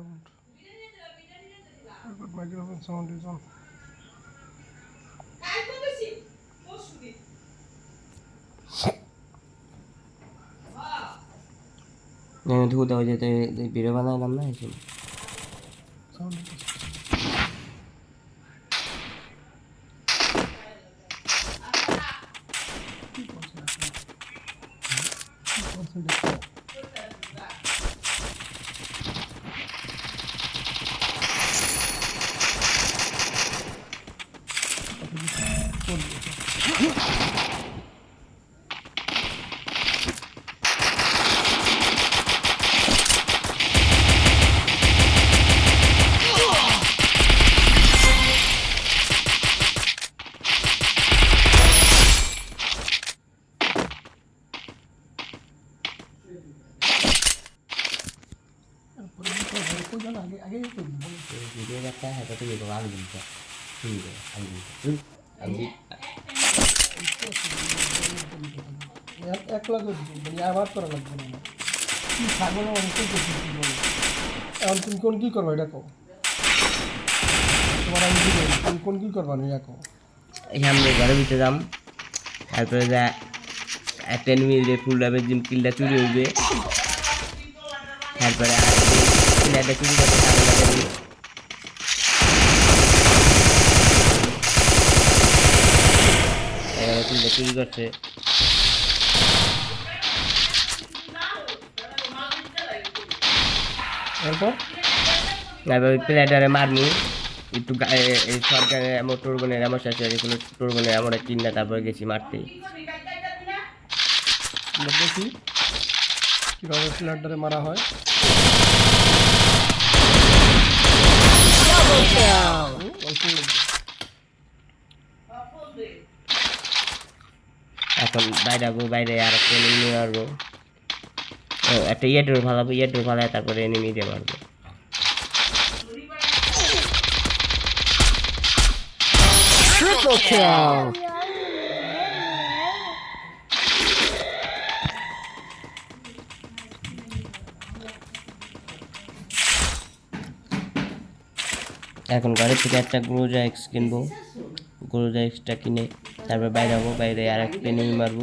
Sound. Record microphone sound is on. আমি ধুতে ওই যেতে ভিডিও বানাইলাম না ভিডিও এক মানে আবার করা লাগবে না কি ছাগল কি বলো এখন তুমি কোন কি করবা এটা কো তোমার আমি কি তুমি কোন কি করবা না এটা কো এই সামনে ঘরের ভিতরে যাম তারপরে যা একটা এনিমি ফুল ডাবের জিম কিলটা চুরি হইবে তারপরে আর কিলাটা চুরি করতে তারপরে কিলটা চুরি করছে এরপর? তারপর প্লেটারে মারমু একটু এই সরকারের আমার টোরবনের আমার সাথে এগুলো টোরবনের আমরা কিনা তারপরে গেছি মারতে। দেখি। কীভাবে সিলিন্ডারে মারা হয়? এখন বাইরে আবু, বাইরে আর একটা এনিমি মারবো একটা ইয়েটোর ফালাবো ইয়েটোর ফালায় তারপরে এনিমি দিয়ে মারবো Triple kill! এখন ঘরের থেকে একটা গ্রোজা এক্স কিনবো। গ্রোজা এক্সটা কিনে তারপর বাইরে যাব, বাইরে আর একটা এনিমি মারবো।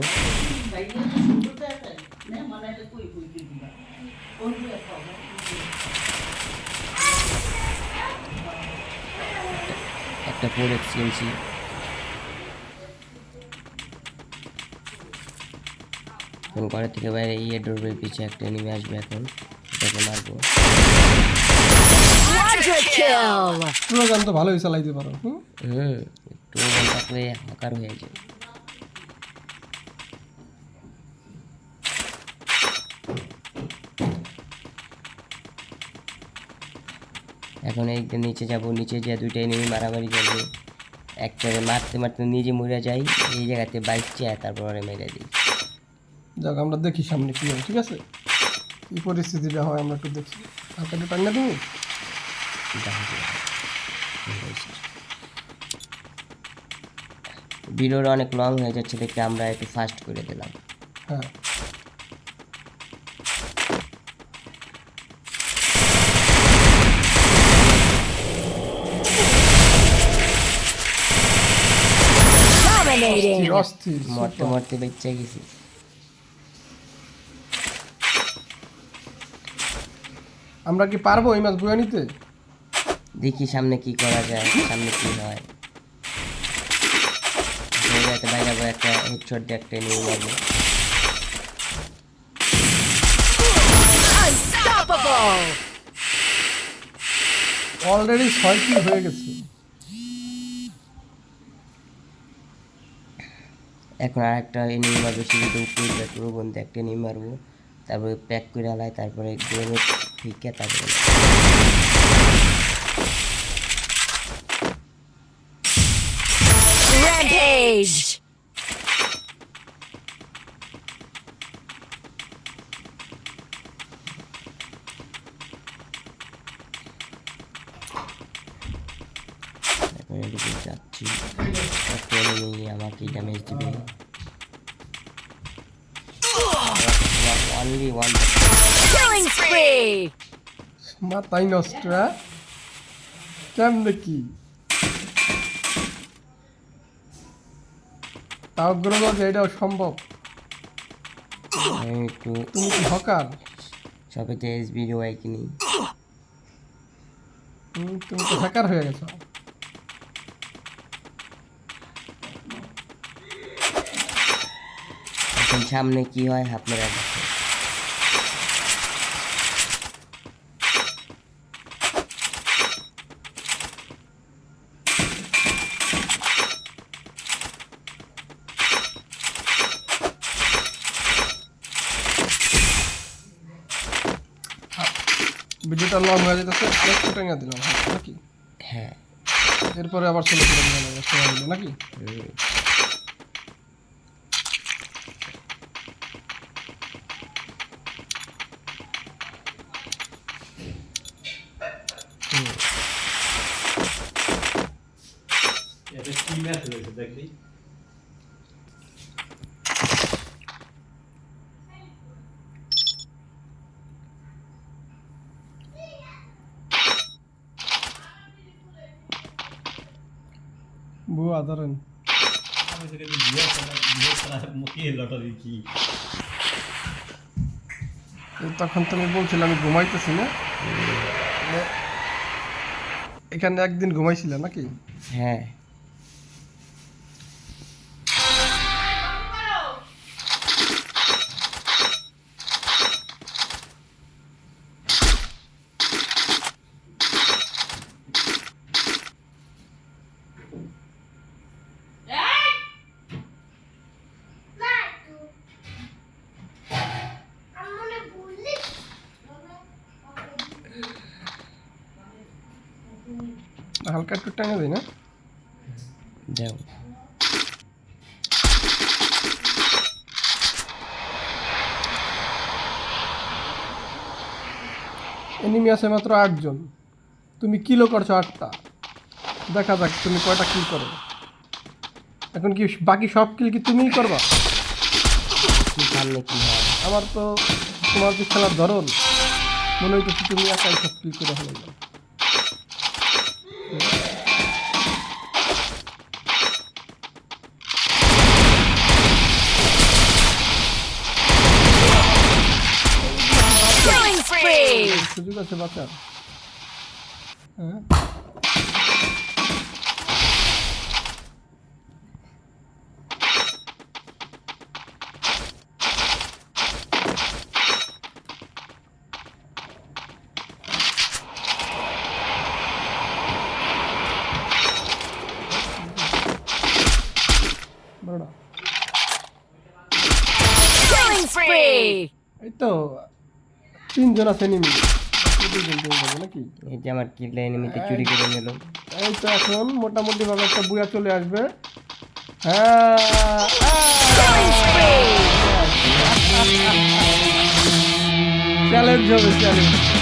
একটা ফোর এক্স কিনছি। এখন ঘরের থেকে বাইরে ইয়ে ডোরবের পিছে একটা এনিমি আসবে এখন। এটাকে মারবো। Quadra kill! তুমি গান তো ভালোই চালাইতে পারো হুম? হুম একটু ওজন হাকার হয়ে যায় এখন এই নিচে যাব নিচে যে দুইটা এনিমি মারামারি করবে একটারে মারতে মারতে নিজে মরে যাই এই জায়গাতে বাইক চেয়ে তারপরে মেরে দিই। যাক আমরা দেখি সামনে কী হবে ঠিক আছে? কী পরিস্থিতিটা হয় আমরা একটু দেখি। হালকা একটু টান না তুমি দেখা যাবে। কি হয়েছে। ভিডিওটা অনেক লং হয়ে যাচ্ছে দেখে আমরা একটু ফাস্ট করে দিলাম। হ্যাঁ। মরতে মরতে বেঁচে গেছি। আমরা কি পারব এই মাছ বয়ে নিতে? দেখি সামনে কি করা যায় সামনে কি হয় একটা বাইরে যাব একটা হেডশট দিয়ে একটা নিয়ে যাব। অলরেডি ছয় কি হয়ে গেছে। এখন আর একটা এনিমি মারবো সিঁড়িতে উপরে পুরো বন্ধু একটা এনিমি মারবো। তারপরে প্যাক করে আলাই তারপরে গ্রেনেড ঠিকে তারপরে এদিকে যাচ্ছি আমাকে ড্যামেজ দিবে অনলি ওয়ান নষ্ট হ্যাঁ? কেমনে কি তাও গ্রহ যে এটাও সম্ভব। আমি একটু তুমি কি হকার শপেতে এস বি ওয়াই কিনি। তুমি তো হ্যাকার হয়ে গেছো। এখন সামনে কি হয় আপনারা দেখেন ভিডিওটা লং হয়ে যেতেছে একটু টেঙা দিলাম হ্যাঁ, নাকি? হ্যাঁ। এরপরে আবার চলে যাবে সময় হলে নাকি? এটা কি ম্যাচ হয়েছে দেখলি বুয়া ধরেন। আমি থেকে বিয়ে করা বিয়ে করা মুখে লটারি কি তখন তুমি বলছিলে আমি ঘুমাইতেছি না। এখানে একদিন ঘুমাইছিলে নাকি? হ্যাঁ। হালকা একটু টেঙা দিই না। এনিমি আছে মাত্র আটজন। তুমি কিলো করছ আটটা। দেখা যাক তুমি কয়টা কিল করো। এখন কি বাকি সব কিল কি তুমিই করবা? কি কি আমার তো তোমার যে খেলার ধরন মনে হইতেছে তুমি একাই সব কিল করে হলো spree! সুযোগ আছে বাচ্চার হ্যাঁ বড়টা Killing spree! এই তো তিনজন আছে নিমি দুজন দুজন যাবে নাকি? এই যে আমার কিল্লা এনিমিতে চুরি করে নিল। এই তো এখন মোটামুটি ভাবে একটা বুয়া চলে আসবে। হ্যাঁ। চ্যালেঞ্জ হবে চ্যালেঞ্জ